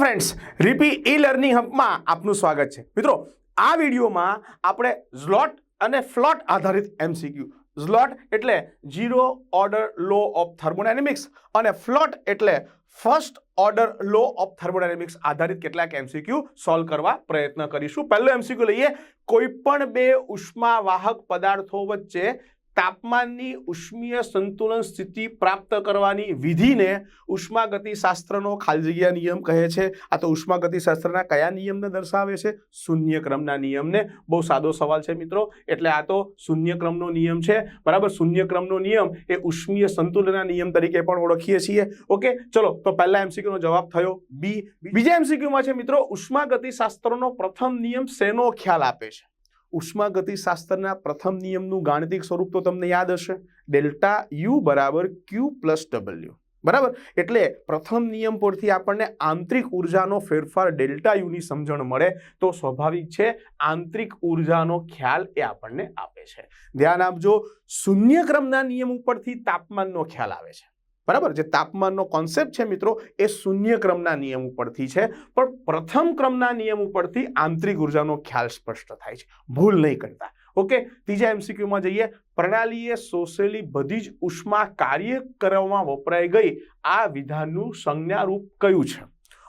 Friends, રીપી e learning હબમાં આપનું સ્વાગત છે. મિત્રો, આ વિડીયોમાં આપણે સ્લોટ અને ફ્લોટ આધારિત એમસીક્યુ. સ્લોટ એટલે zero order law of thermodynamics અને ફ્લોટ એટલે first order law of thermodynamics આધારિત કેટલાક એમસીક્યુ સોલ્વ કરવા પ્રયત્ન કરીશું. પહેલો એમસીક્યુ લઈએ. કોઈપણ બે ઉષ્માવાહક પદાર્થો વચ્ચે તાપમાનની ઉષ્મીય સંતુલન સ્થિતિ પ્રાપ્ત કરવાની વિધિને ઉષ્માગતિશાસ્ત્રનો ખાલી જગ્યા નિયમ કહે છે. આ તો ઉષ્માગતિશાસ્ત્રના કયા નિયમને દર્શાવે છે? શૂન્ય ક્રમના નિયમને. બહુ સાદો સવાલ છે મિત્રો. એટલે આ તો શૂન્ય ક્રમનો નિયમ છે. બરાબર? શૂન્ય ક્રમનો નિયમ એ ઉષ્મીય સંતુલનના નિયમ તરીકે પણ ઓળખીએ છીએ. ઓકે? ચલો, તો પહેલા એમસીક્યુનો જવાબ થયો. બી. બીજા એમસીક્યુમાં છે મિત્રો, ઉષ્માગતિશાસ્ત્રનો પ્રથમ નિયમ શેનો ખ્યાલ આપે છે? ઉષ્માગતિશાસ્ત્રના પ્રથમ નિયમનું ગાણિતિક સ્વરૂપ તો તમને યાદ હશે. ડેલ્ટા યુ બરાબર ક્યુ પ્લસ ડબલ્યુ. બરાબર? એટલે પ્રથમ નિયમ પરથી આપણને આંતરિક ઉર્જાનો ફેરફાર ડેલ્ટા યુની સમજણ મળે તો સ્વાભાવિક છે આંતરિક ઉર્જાનો ખ્યાલ એ આપણને આપે છે. ધ્યાન આપજો, શૂન્ય ક્રમના નિયમ ઉપરથી તાપમાનનો ખ્યાલ આવે છે. બરાબર? જે તાપમાનનો કોન્સેપ્ટ છે મિત્રો, એ શૂન્ય ક્રમના નિયમ ઉપરથી છે. પણ પ્રથમ ક્રમના નિયમ ઉપરથી આંતરિક ઉર્જાનો ખ્યાલ સ્પષ્ટ થાય છે. ભૂલ નહીં કરતા. ઓકે ત્રીજા એમસીક્યુમાં જઈએ. પ્રણાલીએ શોષેલી બધી જ ઉષ્મા કાર્ય કરવામાં વપરાઈ ગઈ. આ વિધાનનું સંજ્ઞારૂપ કયું છે?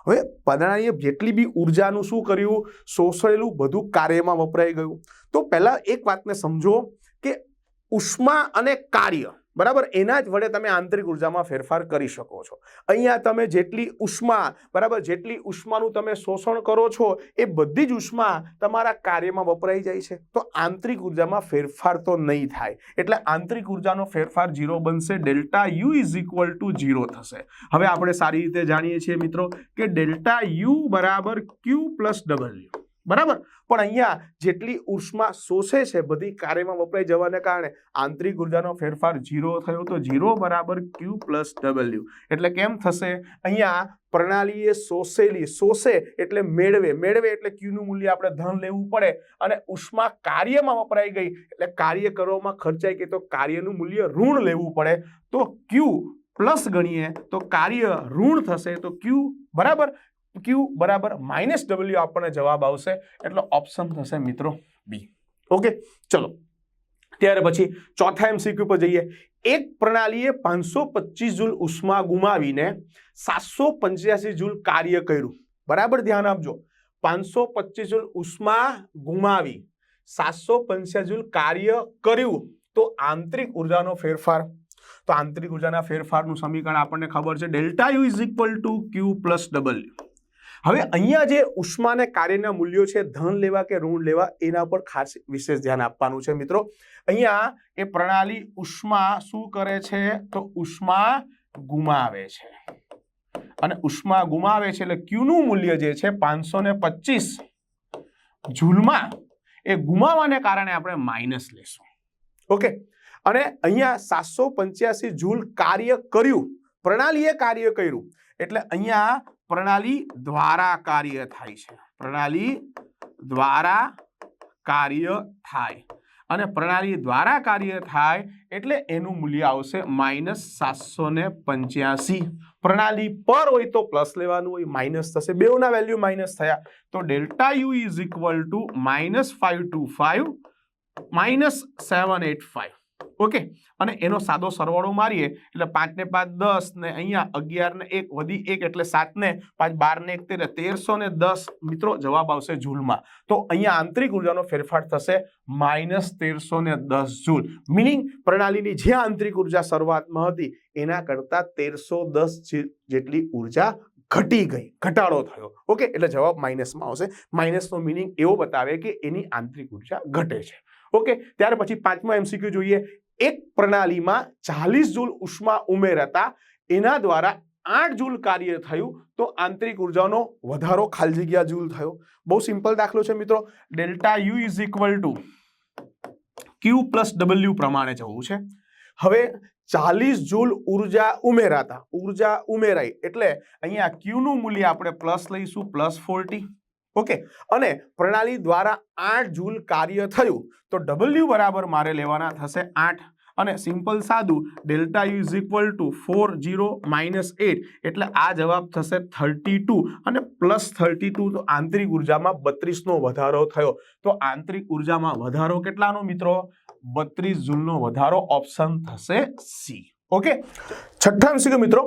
હવે પ્રણાલીએ જેટલી બી ઉર્જાનું શું કર્યું? શોષેલું બધું કાર્યમાં વપરાઈ ગયું. તો પહેલાં એક વાતને સમજો કે ઉષ્મા અને કાર્ય બરાબર? એના જ વડે તમે આંતરિક ઉર્જામાં ફેરફાર કરી શકો છો. અહીંયા તમે જેટલી ઉષ્મા, બરાબર? જેટલી ઉષ્માનું તમે શોષણ કરો છો, એ બધી જ ઉષ્મા તમારા કાર્યમાં વપરાઈ જાય છે. તો આંતરિક ઉર્જામાં ફેરફાર તો નહીં થાય. એટલે આંતરિક ઉર્જાનો ફેરફાર ઝીરો બનશે, delta U is equal to zero થશે. હવે આપણે સારી રીતે જાણીએ છીએ મિત્રો કે ડેલ્ટા યુ બરાબર ક્યુ પ્લસ ડબલ્યુ. બરાબર? પણ અહીંયા જેટલી ઉષ્મા શોષે છે, બધી કાર્યમાં વપરાઈ જવાને કારણે આંતરિક ઉર્જાનો ફેરફાર ઝીરો થયો તો ઝીરો બરાબર ક્યુ પ્લસ ડબલ્યુ. એટલે કેમ થશે? અહીંયા પ્રણાલીએ શોષેલી, શોષે એટલે મેળવે. મેળવે એટલે ક્યુનું મૂલ્ય આપણે ધન લેવું પડે અને ઉષ્મા કાર્યમાં વપરાઈ ગઈ. એટલે કાર્ય કરવામાં ખર્ચાઈ ગઈ તો કાર્યનું મૂલ્ય ઋણ લેવું પડે. તો ક્યુ પ્લસ ગણીએ તો કાર્ય ઋણ થશે તો ક્યુ? બરાબર? ક્યુ બરાબર માઇનસ ડબલ્યુ આપણને જવાબ આવશે. એટલે ઓપ્શન થશે મિત્રો બી ઓકે ચલો. ત્યાર પછી ચોથા એમસીક્યુ પર જઈએ. એક પ્રણાલીએ પાંચસો પચીસ જૂલ ઉષ્મા ગુમાવીને સાતસો પંચ્યાસી જૂલ કાર્ય કર્યું. બરાબર ધ્યાન આપજો. પાંચસો પચીસ જૂલ ઉષ્મા ગુમાવી, સાતસો પંચ્યાસી જૂલ કાર્ય કર્યું. તો આંતરિક ઉર્જાનો ફેરફાર. તો આંતરિક ઉર્જાના ફેરફારનું સમીકરણ આપણને ખબર છે. Delta U is equal to Q plus W હવે અહીંયા જે ઉષ્મા અને કાર્યના મૂલ્યો છે, ધન લેવા કે ઋણ લેવા, એના પર ખાસ વિશેષ ધ્યાન આપવાનું છે મિત્રો. અહીંયા એ પ્રણાલી ઉષ્મા શું કરે છે? તો ઉષ્મા ગુમાવે છે. અને ઉષ્મા ગુમાવે છે એટલે ક્યુનું મૂલ્ય જે છે પાંચસો ને પચીસ. જૂલમાં એ ગુમાવાને કારણે આપણે માઇનસ લેશું. ઓકે? અને અહીંયા સાતસો પંચ્યાસી જૂલ કાર્ય કર્યું. પ્રણાલીએ કાર્ય કર્યું. એટલે અહીંયા પ્રણાલી દ્વારા કાર્ય થાય છે. પ્રણાલી દ્વારા કાર્ય થાય. અને પ્રણાલી દ્વારા કાર્ય થાય એટલે એનું મૂલ્ય આવશે માઇનસ સાતસો ને પંચ્યાસી. પ્રણાલી પર હોય તો પ્લસ લેવાનું હોય, માઇનસ થશે. બેઉના વેલ્યુ માઇનસ થયા તો delta U is equal to minus five two five, minus seven eight five. Okay? અને એનો સાદો સરવાળો મારીએ, એટલે પાંચ ને પાંચ દસ ને અહીંયા અગિયાર ને એક વધી એક એટલે સાત ને પાંચ બાર ને એક તેર તેરસો ને દસ મિત્રો જવાબ આવશે જૂલમાં. તો અહીંયા આંતરિક ઉર્જાનો ફેરફાર થશે માઇનસ તેરસો ને દસ જૂલ. મિનિંગ પ્રણાલીની જે આંતરિક ઊર્જા શરૂઆતમાં હતી, એના કરતા તેરસો દસ જેટલી ઊર્જા ઘટી ગઈ, ઘટાડો થયો. ઓકે? એટલે જવાબ માઇનસમાં આવશે. માઇનસનો મિનિંગ એવો બતાવે કે એની આંતરિક ઊર્જા ઘટે છે. ઓકે? ત્યાર પછી પાંચમો એમસીક્યુ જોઈએ. એક પ્રણાલીમાં ચાલીસ જૂલ ઉષ્મા ઉમેરાતા એના દ્વારા આઠ જૂલ કાર્ય થયું તો આંતરિક ઉર્જાનો વધારો ખાલી જગ્યા જૂલ થયો. બહુ સિમ્પલ દાખલો છે મિત્રો. Delta U is equal to Q plus W પ્રમાણે જવું છે. હવે ચાલીસ જૂલ ઊર્જા ઉમેરાતા, ઊર્જા ઉમેરાઈ. એટલે અહીંયા ક્યુનું મૂલ્ય આપણે પ્લસ લઈશું પ્લસ ફોર્ટી ઓકે? અને પ્રણાલી દ્વારા આઠ જૂલ કાર્ય થયું. તો ડબલ્યુ બરાબર મારે લેવાના થશે આઠ. અને સિમ્પલ સાદું delta U is equal to four zero minus eight એટલે આ જવાબ થશે થર્ટી ટુ અને પ્લસ થર્ટી ટુ તો આંતરિક ઉર્જામાં બત્રીસનો વધારો થયો. તો આંતરિક ઉર્જામાં વધારો કેટલાનો મિત્રો? બત્રીસ જૂલનો વધારો ઓપ્શન થશે સી ઓકે છઠ્ઠા એમસીક્યુ મિત્રો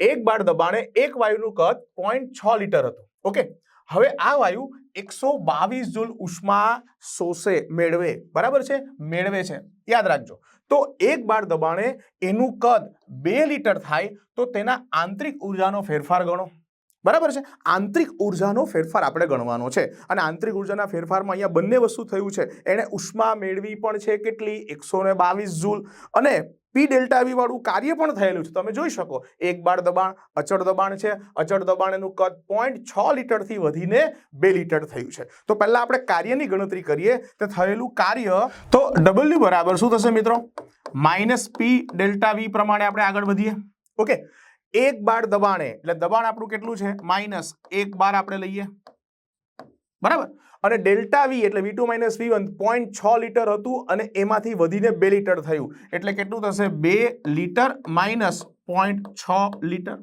એક બાર દબાણે એક વાયુનું કદ પોઈન્ટ છ લીટર હતું. ઓકે હવે આ વાયુ એકસો બાવીસ જૂલ ઉષ્મા શોષે મેળવે. બરાબર છે? મેળવે છે. યાદ રાખજો. તો એક બાર દબાણે એનું કદ બે લીટર થાય તો તેના આંતરિક ઉર્જાનો ફેરફાર ગણો. બરાબર છે? આંતરિક ઉર્જાનો ફેરફાર આપણે ગણવાનો છે. અને આંતરિક ઉર્જાના ફેરફારમાં અહીંયા બંને વસ્તુ થયું છે. એણે ઉષ્મા મેળવી પણ છે કેટલી? એકસો બાવીસ જૂલ. અને પી ડેલ્ટા વી વાળું કાર્ય પણ થયેલું છે. તમે જોઈ શકો, એક બાર દબાણ, અચળ દબાણ છે. અચળ દબાણ એનું કદ પોઈન્ટ છ લીટરથી વધીને બે લીટર થયું છે. તો પહેલા આપણે કાર્યની ગણતરી કરીએ. તો થયેલું કાર્ય તો ડબલ્યુ બરાબર શું થશે મિત્રો? માઇનસ પી ડેલ્ટા વી પ્રમાણે આપણે આગળ વધીએ. ઓકે. એક બાર દબાણે, એટલે દબાણ આપણું કેટલું છે? માઇનસ એક બાર આપણે લઈએ. બરાબર? અને ડેલ્ટા વી એટલે V two minus V one point છ લીટર હતું અને એમાંથી વધીને બે લીટર થયું. એટલે કેટલું થશે? બે લીટર માઇનસ પોઈન્ટ છ લીટર.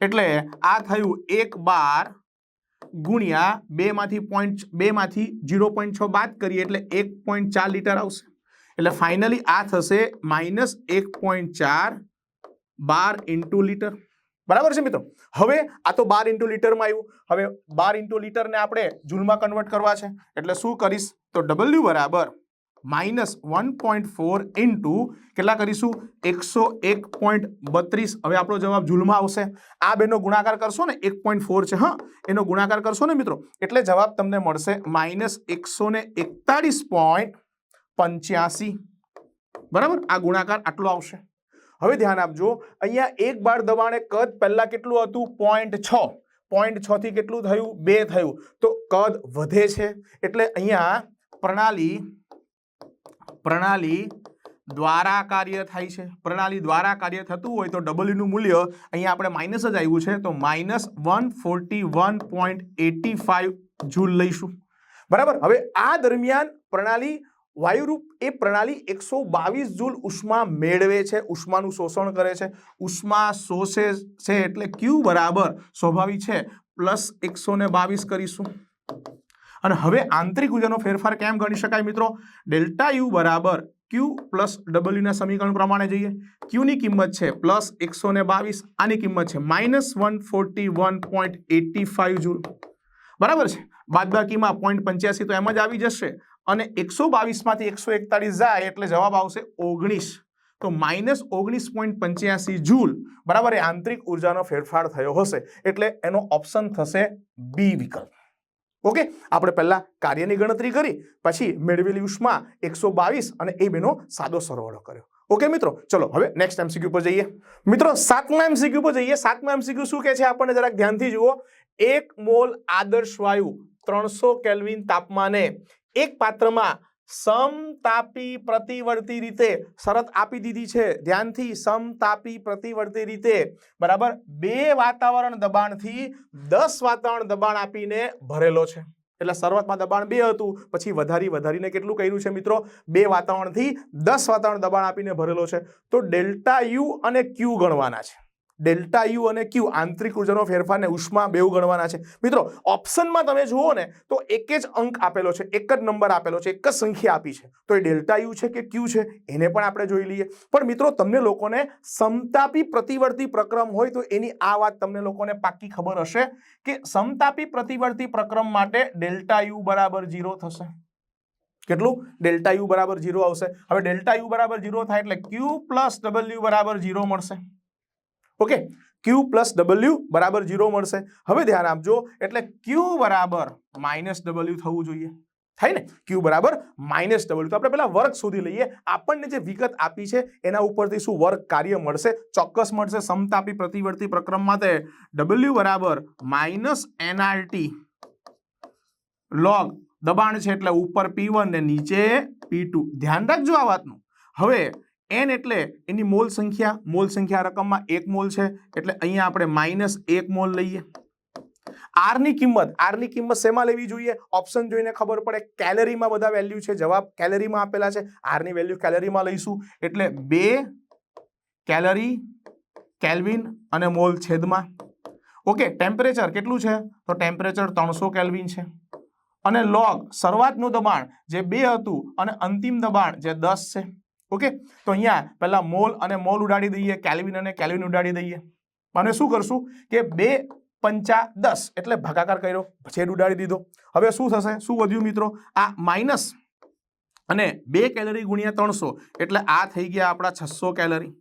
એટલે આ થયું એક બાર ગુણ્યા બેમાંથી પોઈન્ટ બેમાંથી જીરો પોઈન્ટ છ બાદ કરીએ એટલે એક પોઈન્ટ ચાર લીટર આવશે. એટલે ફાઇનલી આ થશે માઇનસ એક પોઈન્ટ ચાર બાર ઇન્ટુ લીટર બરાબર છે મિત્રો? હવે આ તો બાર ઇન્ટુ લીટરમાં આવ્યું હવે બાર ઇન્ટુ લીટરને આપણે જૂલમાં કન્વર્ટ કરવા છે. એટલે શું કરીશ? તો ડબલ્યુ બરાબર minus one point four into કેટલા કરીશું? એકસો એક પોઈન્ટ બત્રીસ. હવે આપણો જવાબ જૂલમાં આવશે. આ બેનો ગુણાકાર કરશો ને, એક પોઈન્ટ ફોર છે. હા, એનો ગુણાકાર કરશો ને મિત્રો, એટલે જવાબ તમને મળશે માઇનસ એકસો ને એકતાળીસ પોઈન્ટ પંચ્યાસી. બરાબર? આ ગુણાકાર આટલો આવશે. હવે ધ્યાન આપજો, અહીંયા એક બાર દબાણે કદ પહેલા કેટલું હતું? પોઈન્ટ છ. પોઈન્ટ છ થી કેટલું થયું? બે થયું. તો કદ વધે છે. એટલે અહીંયા પ્રણાલી પ્રણાલી દ્વારા કાર્ય થાય છે. પ્રણાલી દ્વારા કાર્ય થતું હોય તો ડબલ્યુનું મૂલ્ય અહીંયા આપણે માઇનસ જ આવ્યું છે. તો minus one forty one point eighty five joule લઈશું. બરાબર? હવે આ દરમિયાન પ્રણાલી વાયુરૂપ એ પ્રણાલી એકસો બાવીસ જૂલ ઉષ્મા મેળવે છે, ઉષ્માનું શોષણ કરે છે. ઉષ્મા શોષે છે એટલે ક્યુ બરાબર સ્વાભાવિક છે, પ્લસ એકસો ને બાવીસ કરીશું. અને હવે આંતરિક ઉર્જાનો ફેરફાર કેમ ગણી શકાય મિત્રો? ડેલ્ટા યુ બરાબર ક્યુ પ્લસ ડબલ્યુના સમીકરણ પ્રમાણે જઈએ. ક્યુની કિંમત છે પ્લસ એકસો ને બાવીસ, આની કિંમત છે minus one forty one point eighty five joule. બરાબર છે? બાદબાકીમાં પોઈન્ટ પંચ્યાસી તો એમ જ આવી જશે. અને એકસો બાવીસમાંથી એકસો એકતાળીસ જાય એટલે જવાબ આવશે ઓગણીસ. તો માઇનસ ઓગણીસ પોઈન્ટ પંચ્યાસી જૂલ બરાબર એ આંતરિક ઉર્જાનો ફેરફાર થયો હશે. એટલે એનો ઓપ્શન થશે બી વિકલ્પ. ઓકે આપણે પહેલાં કાર્યની ગણતરી કરી, પછી મેળવેલી ઉષ્મા એકસો બાવીસ અને એ બેનો સાદો સરવાળો કર્યો. ઓકે મિત્રો? ચલો, હવે નેક્સ્ટ એમસીક્યુ પર જઈએ. મિત્રો, સાતમા એમસીક્યુ પર જઈએ. સાતમા એમસીક્યુ શું કહે છે? આપણને જરાક ધ્યાનથી જુઓ. એક મોલ આદર્શ વાયુ ત્રણસો કેલ્વિન તાપમાને એક પાત્રમાં સમતાપી પ્રતિવર્તી રીતે શરત આપી દીધી છે. ધ્યાનથી સમતાપી પ્રતિવર્તી રીતે. બરાબર? બે વાતાવરણ દબાણથી દસ વાતાવરણ દબાણ આપીને ભરેલો છે. એટલે શરૂઆતમાં દબાણ બે હતું, પછી વધારી વધારીને કેટલું કર્યું છે મિત્રો? બે વાતાવરણથી દસ વાતાવરણ દબાણ આપીને ભરેલો છે. તો ડેલ્ટા યુ અને ક્યુ ગણવાના છે. ડેલ્ટા યુ અને ક્યુ આંતરિક ઉર્જાનો ફેરફારને ઉષ્મા બેઉ ગણવાના છે. મિત્રો, ઓપ્શનમાં તમે જુઓ ને, તો એક જ અંક આપેલો છે, એક જ નંબર આપેલો છે, એક જ સંખ્યા આપી છે. તો એ ડેલ્ટા યુ છે કે ક્યુ છે, એને પણ આપણે જોઈ લઈએ. પણ મિત્રો, તમને લોકોને સમતાપી પ્રતિવર્તી પ્રક્રમ હોય તો એની આ વાત તમને લોકોને પાક્કી ખબર હશે કે સમતાપી પ્રતિવર્તી પ્રક્રમ માટે ડેલ્ટા યુ બરાબર ઝીરો થશે. કેટલું? ડેલ્ટા યુ બરાબર ઝીરો આવશે. હવે ડેલ્ટા યુ બરાબર ઝીરો થાય એટલે ક્યુ પ્લસ ડબલ્યુ બરાબર ઝીરો મળશે. ઓકે? ક્યુ પ્લસ ડબલ્યુ બરાબર ઝીરો મળશે. હવે ધ્યાન આપજો, એટલે ક્યુ બરાબર માઇનસ ડબલ્યુ થવું જોઈએ. થાય ને? ક્યુ બરાબર માઇનસ ડબલ્યુ તો આપણે પહેલાં વર્ક શોધી લઈએ. આપણને જે વિગત આપી છે, એના ઉપરથી શું વર્ક કાર્ય મળશે? ચોક્કસ મળશે. સમતાપી પ્રતિવર્તી પ્રક્રમ માટે ડબલ્યુ બરાબર માઇનસ એનઆરટી લોગ દબાણ છે, એટલે ઉપર પી ને નીચે પી ધ્યાન રાખજો આ વાતનું. હવે એન એટલે એની મોલ સંખ્યા મોલ સંખ્યા રકમમાં એક મોલ છે, એટલે અહીંયા આપણે માઇનસ એક મોલ લઈએ. આરની કિંમત આરની કિંમત શેમાં લેવી જોઈએ? ઓપ્શન જોઈને ખબર પડે કેલેરીમાં બધા વેલ્યુ છે, જવાબ કેલેરીમાં આપેલા છે આરની વેલ્યુ કેલેરીમાં લઈશું. એટલે બે કેલરી કેલ્વિન અને મોલ છેદમાં. ઓકે ટેમ્પરેચર કેટલું છે? તો ટેમ્પરેચર ત્રણસો કેલ્વિન છે. અને લોગ શરૂઆતનું દબાણ જે બે હતું અને અંતિમ દબાણ જે દસ છે. ઓકે? તો અહીંયા પહેલાં મોલ અને મોલ ઉડાડી દઈએ, કેલ્વિન અને કેલ્વિન ઉડાડી દઈએ. અને શું કરશું કે બે પંચા દસ એટલે ભાગાકાર કર્યો છેદ ઉડાડી દીધો. હવે શું થશે? શું વધ્યું મિત્રો? આ માઇનસ અને બે કેલરી ગુણ્યા ત્રણસો એટલે આ થઈ ગયા આપણા છસો કેલરી.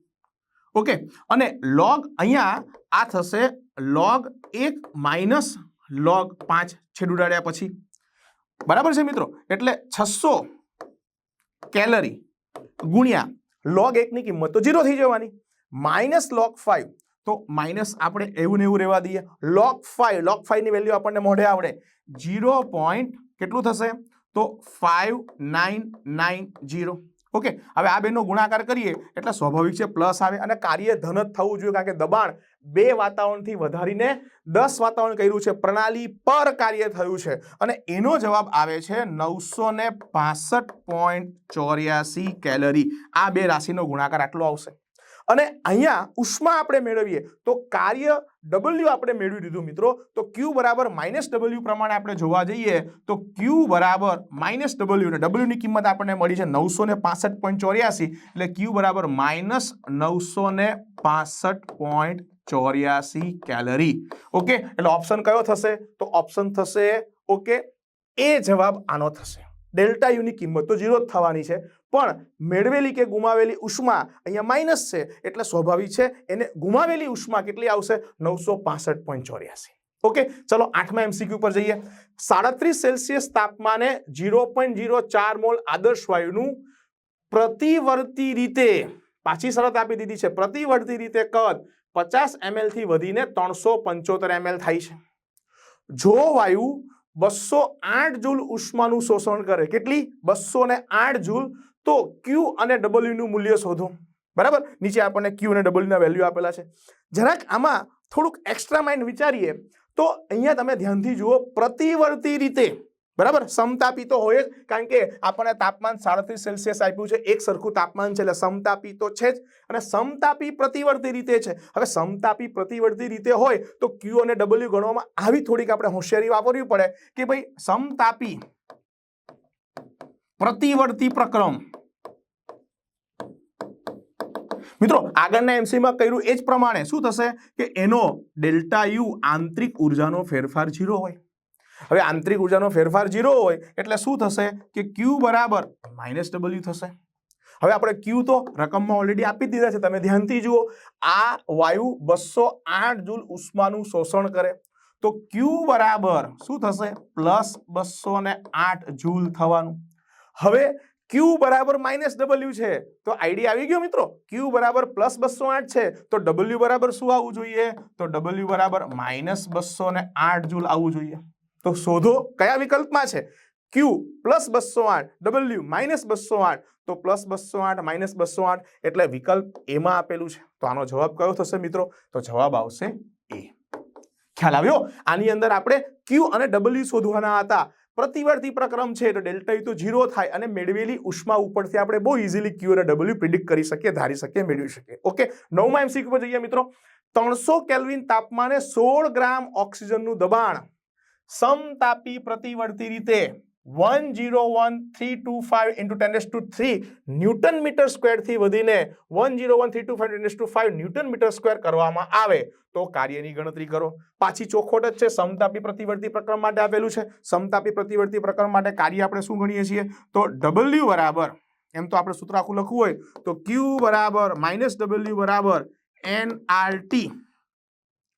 ઓકે? અને લોગ અહીંયા આ થશે, લોગ એક માઇનસ લોગ પાંચ છેદ ઉડાડ્યા પછી. બરાબર છે મિત્રો? એટલે છસો કેલરી ગુણ્યા લોગ એકની કિંમત તો ઝીરો થઈ જવાની. માઇનસ લોગ ફાઈવ તો માઇનસ આપણે એવું ને એવું રહેવા દઈએ. લોક ફાઈવ લોક ફાઈવની વેલ્યુ આપણને મોઢે આવડે. ઝીરો પોઈન્ટ કેટલું થશે? તો five nine nine zero okay, હવે આ બેનો ગુણાકાર કરીએ, એટલે સ્વાભાવિક છે પ્લસ આવે અને કાર્ય ધન જ થવું જોઈએ, કારણ કે દબાણ બે વાતાવરણથી વધારીને દસ વાતાવરણ કર્યું છે, પ્રણાલી પર કાર્ય થયું છે. અને એનો જવાબ આવે છે નવસો ને પોઈન્ટ ચોર્યાસી કેલરી. આ બે રાશિનો ગુણાકાર આટલો આવશે. અને અહીંયા ઉષ્મા આપણે મેળવીએ, તો કાર્ય ડબલ્યુ આપણે મેળવી દીધું મિત્રો, તો ક્યુ બરાબર માઇનસ ડબલ્યુ પ્રમાણે આપણે જોવા જઈએ, તો ક્યુ બરાબર માઇનસ ડબલ્યુ ડબલ્યુની કિંમત આપણને મળી છે નવસો ને પોઈન્ટ ચોર્યાસી, એટલે ક્યુ બરાબર માઇનસ નવસો ને પોઈન્ટ ચોર્યાસી કેલરી ઓકે એટલે ઓપ્શન કયો થશે? તો ઓપ્શન થશે ઓકે એ જવાબ આનો થશે. ડેલ્ટા યુની કિંમત તો ઝીરો જ થવાની છે પણ મેળવેલી કે ગુમાવેલી ઉષ્મા અહીંયા માઇનસ છે, એટલે સ્વાભાવિક છે, એને ગુમાવેલી ઉષ્મા કેટલી આવશે? નવસો પાસઠ પોઈન્ટ ચોર્યાસી. ઓકે ચલો આઠમા એમસીક્યુ પર જઈએ. સાડત્રીસ સેલ્સિયસ તાપમાને જીરો પોઈન્ટ જીરો ચાર મોલ આદર્શ વાયુનું પ્રતિવર્તી રીતે, પાછી શરત આપી દીધી છે, પ્રતિવર્તી રીતે કદ પચાસ એમએલથી વધીને ત્રણસો પંચોતેર એમએલ થાય છે. જો વાયુ બસો આઠ જૂલ ઉષ્માનું શોષણ કરે, કેટલી? બસો ને આઠ જૂલ તો ક્યુ અને ડબલ્યુનું મૂલ્ય શોધો. બરાબર? નીચે આપણને ક્યુ અને ડબલ્યુના વેલ્યુ આપેલા છે. જરાક આમાં થોડુંક એક્સ્ટ્રા માઇન્ડ વિચારીએ, તો અહીંયા તમે ધ્યાનથી જુઓ, પ્રતિવર્તી રીતે, બરાબર? સમતાપી તો હોય જ, કારણ કે આપણને તાપમાન સાડત્રીસ સેલ્સિયસ આપ્યું છે, એક સરખું તાપમાન છે એટલે સમતાપી તો છે જ, અને સમતાપી પ્રતિવર્તી રીતે છે. હવે સમતાપી પ્રતિવર્તી રીતે હોય, તો ક્યુ અને ડબલ્યુ ગણવામાં આવી થોડીક આપણે હોશિયારી વાપરવી પડે કે ભાઈ, સમતાપી પ્રતિવર્તી પ્રક્રમ. મિત્રો, આગળના એમસીમાં કર્યું એ જ પ્રમાણે શું થશે કે એનો ડેલ્ટા યુ આંતરિક ઉર્જાનો ફેરફાર ઝીરો હોય. હવે આંતરિક ઉર્જાનો ફેરફાર ઝીરો હોય એટલે શું થશે કે ક્યુ બરાબર માઇનસ ડબલ્યુ થશે. હવે આપણે ક્યુ તો રકમમાં ઓલરેડી આપી દીધા છે. તમે ધ્યાનથી જુઓ, આ વાયુ બસો આઠ જૂલ ઉષ્માનું શોષણ કરે. તો ક્યુ બરાબર શું થશે? પ્લસ બસો આઠ જૂલ થવાનું. હવે ક્યુ બરાબર માઇનસ ડબલ્યુ છે. તો આઈડિયા આવી ગયો મિત્રો. ક્યુ બરાબર પ્લસ બસો આઠ છે. તો ડબલ્યુ બરાબર શું આવવું જોઈએ? તો ડબલ્યુ બરાબર માઇનસ બસો ને આઠ જૂલ આવવું જોઈએ. તો શોધો કયા વિકલ્પમાં છે? ક્યુ પ્લસ બસો આઠ ડબલ્યુ માઇનસ બસો આઠ. તો પ્લસ બસો આઠ માઇનસ બસો આઠ એટલે વિકલ્પ એમાં આપેલું છે. તો આનો જવાબ કયો થશે મિત્રો? તો જવાબ આવશે એ ખ્યાલ આવ્યો? આની અંદર આપણે ક્યુ અને ડબલ્યુ શોધવાના હતા. પ્રતિવર્તી પ્રક્રમ છે તો ડેલ્ટા યુ તો ઝીરો થાય અને મેળવેલી ઉષ્મા ઉપરથી આપણે બહુ ઇઝીલી ક્યુ અને ડબલ્યુ પ્રિડિક્ટ કરી શકીએ, ધારી શકીએ, મેળવી શકીએ. ઓકે નવમાં એમસીક્યુ પર જઈએ મિત્રો. ત્રણસો કેલ્વિન તાપમાને સોળ ગ્રામ ઓક્સિજનનું દબાણ સમતાપી પ્રતિવર્તી રીતે one zero one three two five into ten two three newton metre સ્ક્વેરથી વધીને one zero one three two five ten two five newton metre square કરવામાં આવે. તો કાર્યની ગણતરી કરો. પાછી ચોખોટ જ છે. સમતાપી પ્રતિવર્તી પ્રકરણ માટે આપેલું છે. સમતાપી પ્રતિવર્તી પ્રકરણ માટે કાર્ય આપણે શું ગણીએ છીએ? તો ડબલ્યુ બરાબર. એમ તો આપણે સૂત્ર આખું લખવું હોય, તો ક્યુ બરાબર માઇનસ ડબલ્યુ બરાબર એન આર ટી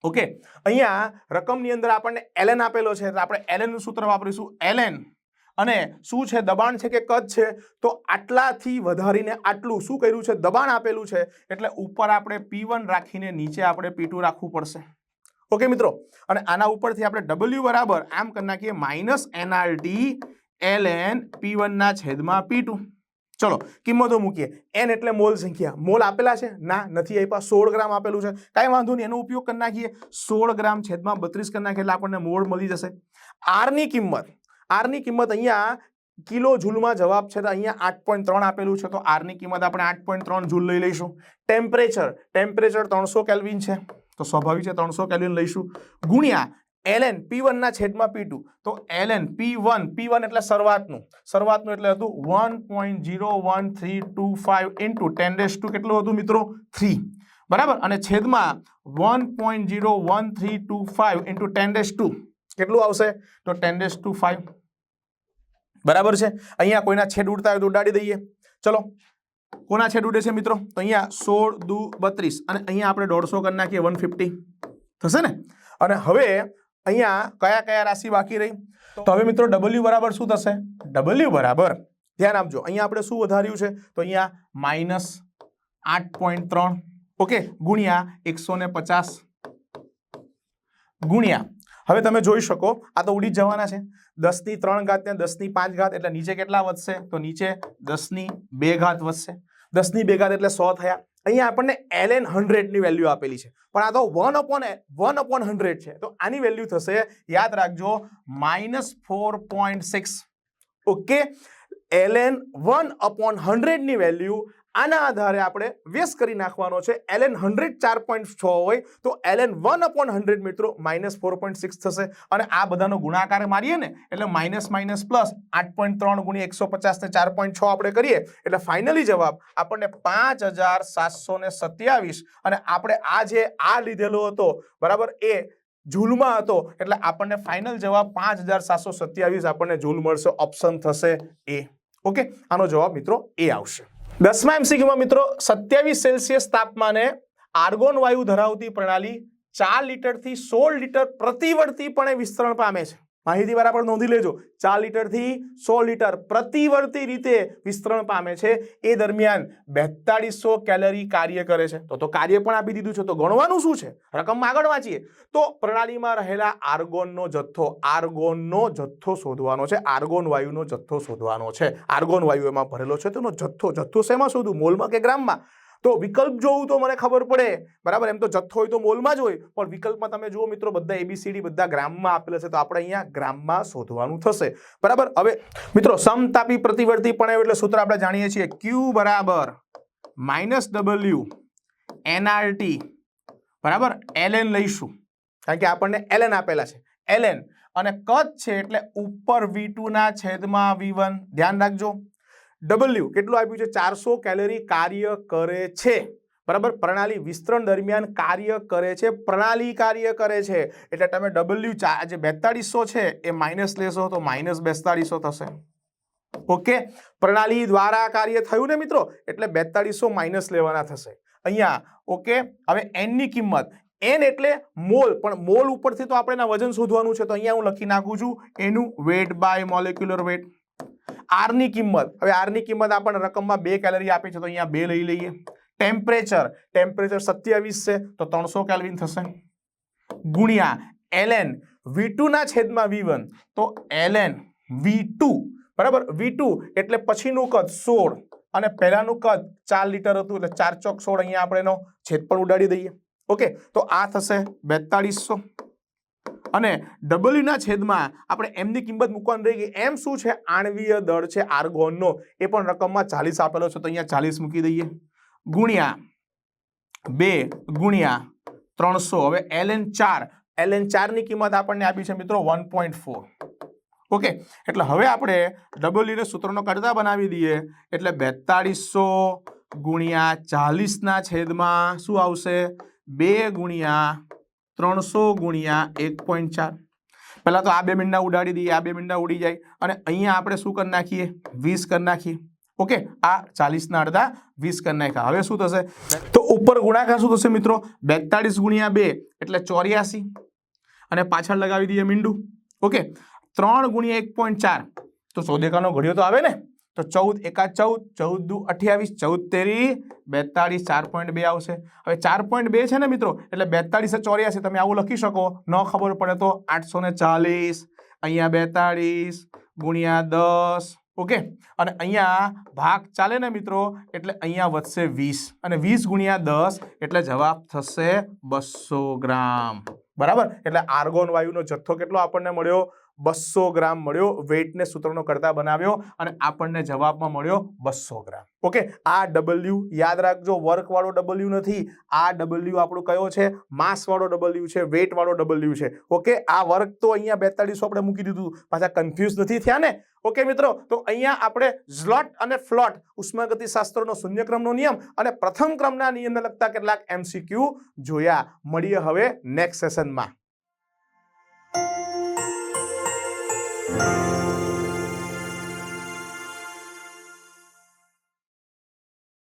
ઓકે અહીંયા રકમની અંદર આપણને એલએન આપેલો છે. તો આપણે એલએનનું સૂત્ર વાપરીશું. એલએન અને શું છે? દબાણ છે કે કદ છે? તો આટલાથી વધારીને આટલું શું કર્યું છે? દબાણ આપેલું છે. એટલે ઉપર આપણે પી રાખીને નીચે આપણે પી રાખવું પડશે. ઓકે મિત્રો? અને આના ઉપરથી આપણે ડબલ્યુ બરાબર આમ કરી નાખીએ minus NRT L N P વનના છેદમાં પી ટુ ચલો, કિંમતો મૂકીએ. એન એટલે મોલ સંખ્યા. મોલ આપેલા છે? ના, નથી આપ્યા. સોળ ગ્રામ આપેલું છે. કાંઈ વાંધો નહીં, એનો ઉપયોગ કરી નાખીએ. સોળ ગ્રામ છેદમાં બત્રીસ કરી નાખીએ એટલે આપણને મોળ મળી જશે. આરની કિંમત આરની કિંમત અહીંયા કિલો જૂલમાં જવાબ છે તો અહીંયા આઠ પોઈન્ટ ત્રણ આપેલું છે તો આરની કિંમત આપણે આઠ પોઈન્ટ ત્રણ જૂલ લઈ લઈશું. ટેમ્પરેચર ટેમ્પરેચર ત્રણસો કેલ્વિન છે. તો સ્વાભાવિક છે ત્રણસો કેલ્વિન લઈશું. ગુણ્યા એલએન પી વનના છેદમાં પી ટુ તો LN P one P one એટલે શરૂઆતનું. શરૂઆતનું એટલે હતું one point zero one three two five into ten days two કેટલું હતું મિત્રો? થ્રી બરાબર? અને છેદમાં one point zero one three two five into ten days two કેટલું આવશે? તો ટેન ડેસ ટુ ફાઇવ બરાબર છે? અહીંયા કોઈના છેદ ઉડતા હોય તો ઉડાડી દઈએ. ચલો, કોના છેદ ઉડે છે મિત્રો? તો અહીંયા સોળ દુ બત્રીસ અને અહીંયા આપણે દોઢસો કરી નાખીએ વન ફિફ્ટી થશે ને? અને હવે અહીંયા કયા કયા રાશિ બાકી રહી? તો હવે મિત્રો ડબલ્યુ બરાબર શું થશે? ડબલ્યુ બરાબર. ધ્યાન આપજો, અહીંયા આપણે શું વધાર્યું છે? તો અહીંયા માઇનસ આઠ પોઈન્ટ ત્રણ. ઓકે, ગુણ્યા એકસો ને પચાસ. ગુણ્યા. હવે તમે જોઈ શકો, આ તો ઉડી જવાના છે. દસની ત્રણ ઘાત ને દસની પાંચ ઘાત એટલે નીચે કેટલા વધશે? તો નીચે દસની બે ઘાત વધશે. દસની બે ઘાત એટલે સો થયા. અહીંયા આપણને એલ એન હંડ્રેડની વેલ્યુ આપેલી છે. પણ આ તો one upon one upon hundred છે. તો આની વેલ્યુ થશે, યાદ રાખજો minus four point six okay L N one upon હંડ્રેડની value આના આધારે આપણે વેસ્ટ કરી નાખવાનો છે. એલ એન હંડ્રેડ ચાર પોઈન્ટ છ હોય તો એલએન વન અપોન હંડ્રેડ મિત્રો માઇનસ ફોર પોઈન્ટ સિક્સ થશે. અને આ બધાનો ગુણાકાર મારીએ ને, એટલે માઇનસ માઇનસ પ્લસ આઠ પોઈન્ટ ત્રણ ગુણી એકસો પચાસ ને ચાર પોઈન્ટ છ આપણે કરીએ. એટલે ફાઇનલી જવાબ આપણને પાંચ હજાર સાતસો ને સત્યાવીસ. અને આપણે આ જે આ લીધેલો હતો, બરાબર, એ જૂલમાં હતો. એટલે આપણને ફાઇનલ જવાબ પાંચ હજાર સાતસો સત્યાવીસ આપણને જૂલ મળશે. ઓપ્શન થશે એ. ઓકે આનો જવાબ મિત્રો એ આવશે. દસમા એમસીક્યુમાં મિત્રો સત્યાવીસ સેલ્સિયસ તાપમાને આર્ગોન વાયુ ધરાવતી પ્રણાલી ચાર લીટરથી સોળ લીટર પ્રતિવર્તીપણે વિસ્તરણ પામે છે. માહિતી બરાબર નોંધી લેજો. ચાર લીટરથી સો લીટર પ્રતિવર્તી રીતે વિસ્તરણ પામે છે. એ દરમિયાન બેતાળીસો કેલરી કાર્ય કરે છે. તો તો કાર્ય પણ આપી દીધું છે. તો ગણવાનું શું છે? રકમમાં આગળ વાંચીએ. તો પ્રણાલીમાં રહેલા આર્ગોનનો જથ્થો આર્ગોનનો જથ્થો શોધવાનો છે. આર્ગોન વાયુનો જથ્થો શોધવાનો છે. આર્ગોન વાયુ એમાં ભરેલો છે. તેનો જથ્થો જથ્થો શેમાં શોધું મોલમાં કે ગ્રામમાં? તો વિકલ્પ જોવું તો મને ખબર પડે. બરાબર? એમ તો જથ્થો હોય તો મોલમાં જ હોય. પણ વિકલ્પમાં તમે જુઓ મિત્રો, બધા એબીસીડી બધા ગ્રામમાં આપેલા છે તો આપણે અહીંયા ગ્રામમાં શોધવાનું થશે. બરાબર? હવે મિત્રો, સમતાપી પ્રતિવર્તી પણ એટલે સૂત્ર આપણે જાણીએ છીએ ક્યુ બરાબર માઇનસ ડબલ્યુ એનઆરટી બરાબર? એલએન લઈશું. કારણ કે આપણને એલએન આપેલા છે. એલએન અને કદ છે એટલે ઉપર વી ના છેદમાં વી વન ધ્યાન રાખજો. ડબલ્યુ કેટલું આપ્યું છે? ચારસો કેલરી કાર્ય કરે છે. બરાબર? પ્રણાલી વિસ્તરણ દરમિયાન કાર્ય કરે છે. પ્રણાલી કાર્ય કરે છે. એટલે તમે ડબલ્યુ જે બેતાળીસો છે, એ માઇનસ લેશો તો માઇનસ બેતાળીસો થશે. ઓકે પ્રણાલી દ્વારા કાર્ય થયું ને મિત્રો? એટલે બેતાળીસો માઇનસ લેવાના થશે. અહીંયા ઓકે હવે એનની કિંમત. એન એટલે મોલ પણ મોલ ઉપરથી તો આપણે વજન શોધવાનું છે. તો અહીંયા હું લખી નાખું છું. એનું વેટ બાય મોલેક્યુલર વેટ આરની કિંમત. હવે આરની કિંમત આપણને રકમમાં બે કેલરી આપી છે, તો અહીંયા બે લઈ લઈએ. ટેમ્પરેચર ટેમ્પરેચર સત્યાવીસ છે, તો ત્રણસો કેલ્વિન થશે. ગુણ્યા એલએન વી ના છેદમાં વી વન તો એલએન વી ટુ બરાબર? વી એટલે પછીનું કદ સોળ અને પહેલાનું કદ ચાર લીટર હતું, એટલે ચાર ચોક સોળ અહીંયા આપણે એનો છેદ પણ ઉડાડી દઈએ. ઓકે તો આ થશે બેતાળીસો. અને ડબલ્યુ ના છેદમાં આપણે એમની કિંમત મૂકવાની રહી ગઈ. એમ શું છે? આણવીય દળ છે. આર્ગોનનો. એ પણ રકમમાં ચાલીસ આપેલો છે. તો અહીંયા ચાલીસ મૂકી દઈએ. ગુણ્યા બે ગુણ્યા ત્રણસો. હવે એલ એન ચાર. એલ એન ચારની કિંમત આપણને આપી છે મિત્રો વન પોઈન્ટ ફોર ઓકે? એટલે હવે આપણે ડબલ્યુને સૂત્રનો કરતા બનાવી દઈએ. એટલે બેતાળીસો ગુણ્યા ચાલીસના છેદમાં શું આવશે? બે ગુણ્યા ત્રણસો ગુણ્યા એક પોઈન્ટ ચાર. પહેલાં તો આ બે મીંડા ઉડાડી દઈએ, આ બે મીંડા ઉડી જાય. અને અહીંયા આપણે શું કરી નાખીએ? વીસ કરી નાખીએ. ઓકે? આ ચાલીસના અડધા વીસ કરી નાખ્યા. હવે શું થશે? તો ઉપર ગુણાકાર શું થશે મિત્રો? બેતાળીસ ગુણ્યા બે એટલે ચોર્યાસી. અને પાછળ લગાવી દઈએ મીંડું. ઓકે? ત્રણ ગુણ્યા એક પોઈન્ટ ચાર. તો સોદેકાનો ઘડિયો તો આવે ને? તો ચૌદ, એકા ચૌદ ચૌદ દુ અઠ્યાવીસ, ચૌદ તેરી, બેતાળીસ, ચાર પોઈન્ટ બે આવશે. હવે ચાર પોઈન્ટ બે છે ને મિત્રો, એટલે બેતાળીસ ચોર્યાસી, તમે આવું લખી શકો. ન ખબર પડે તો આઠસો ને ચાલીસ, અહીંયા બેતાળીસ, ગુણ્યા દસ, ઓકે? અને અહીંયા ભાગ ચાલે ને મિત્રો, એટલે અહીંયા વધશે વીસ. અને વીસ ગુણ્યા દસ, એટલે જવાબ થશે બસો ગ્રામ. બરાબર? એટલે આર્ગોન વાયુનો જથ્થો કેટલો આપણને મળ્યો? બસો ગ્રામ મળ્યો. વેઇટને સૂત્રનો કરતા બનાવ્યો અને આપણને જવાબમાં મળ્યો બસો ગ્રામ. ઓકે? આ ડબલ્યુ યાદ રાખજો, વર્કવાળો ડબલ્યુ નથી. આ ડબલ્યુ આપણો કયો છે? માસવાળો ડબલ્યુ છે, વેટવાળો ડબલ્યુ છે. ઓકે? આ વર્ક તો અહીંયા બેતાળીસો આપણે મૂકી દીધું. પાછા કન્ફ્યુઝ નથી થયા ને ઓકે મિત્રો, તો અહીંયા આપણે સ્લોટ અને ફ્લોટ ઉષ્માગતિ શાસ્ત્રનો શૂન્યક્રમનો નિયમ અને પ્રથમ ક્રમના નિયમને લગતા કેટલાક એમસીક્યુ જોયા. મળીએ હવે નેક્સ્ટ સેશનમાં